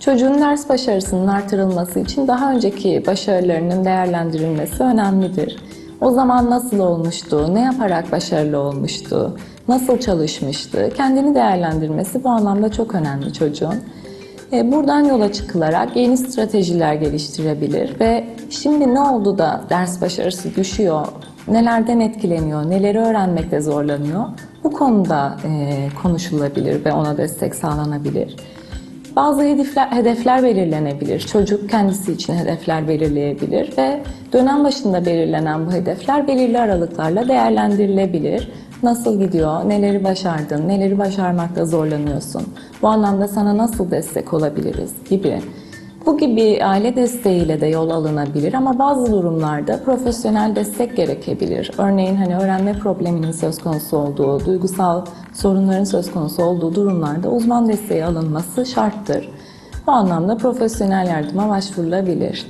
Çocuğun ders başarısının artırılması için daha önceki başarılarının değerlendirilmesi önemlidir. O zaman nasıl olmuştu, ne yaparak başarılı olmuştu, nasıl çalışmıştı, kendini değerlendirmesi bu anlamda çok önemli çocuğun. E, Buradan yola çıkılarak yeni stratejiler geliştirebilir ve şimdi ne oldu da ders başarısı düşüyor, nelerden etkileniyor, neleri öğrenmekte zorlanıyor bu konuda e, konuşulabilir ve ona destek sağlanabilir. Bazı hedefler, hedefler belirlenebilir. Çocuk kendisi için hedefler belirleyebilir ve dönem başında belirlenen bu hedefler belirli aralıklarla değerlendirilebilir. Nasıl gidiyor, neleri başardın, neleri başarmakta zorlanıyorsun, bu anlamda sana nasıl destek olabiliriz gibi. Bu gibi aile desteğiyle de yol alınabilir ama bazı durumlarda profesyonel destek gerekebilir. Örneğin hani öğrenme probleminin söz konusu olduğu, duygusal sorunların söz konusu olduğu durumlarda uzman desteği alınması şarttır. Bu anlamda profesyonel yardıma başvurulabilir.